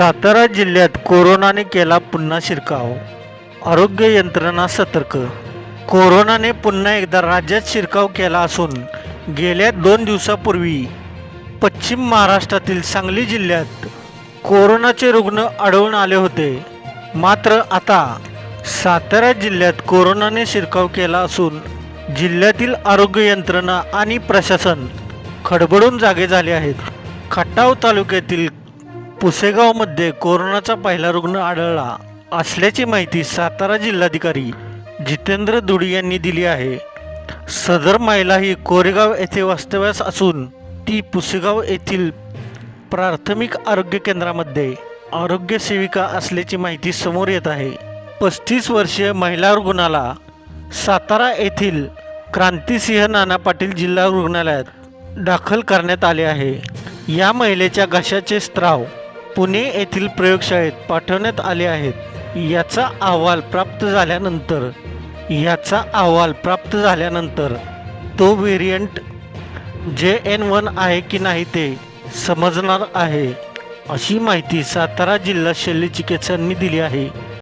सातारा जिल्ह्यात कोरोनाने केला पुन्हा शिरकाव. आरोग्य यंत्रणा सतर्क. कोरोनाने पुन्हा एकदा राज्यात शिरकाव केला असून गेल्या दोन दिवसापूर्वी पश्चिम महाराष्ट्रातील सांगली जिल्ह्यात कोरोनाचे रुग्ण आढळून आले होते. मात्र आता सातारा जिल्ह्यात कोरोनाने शिरकाव केला असून जिल्ह्यातील आरोग्य यंत्रणा आणि प्रशासन खडबडून जागे झाले आहेत. खटाव तालुक्यातील पुसेगावमध्ये कोरोनाचा पहिला रुग्ण आढळला असल्याची माहिती सातारा जिल्हाधिकारी जितेंद्र दुडी यांनी दिली आहे. सदर महिला ही कोरेगाव येथे वास्तव्यास असून ती पुसेगाव येथील प्राथमिक आरोग्य केंद्रामध्ये आरोग्य सेविका असल्याची माहिती समोर येत आहे. पस्तीस वर्षीय महिला रुग्णाला सातारा येथील क्रांतिसिंह नाना पाटील जिल्हा रुग्णालयात दाखल करण्यात आले आहे. या महिलेच्या घशाचे स्त्राव पुणे येथील प्रयोगशाळेत पाठवण्यात आले आहेत. याचा अहवाल प्राप्त झाल्यानंतर याचा अहवाल प्राप्त झाल्यानंतर तो व्हेरियंट जे एन वन आहे की नाही ते समजणार आहे अशी माहिती सातारा जिल्हा शल्यचिकित्सांनी दिली आहे.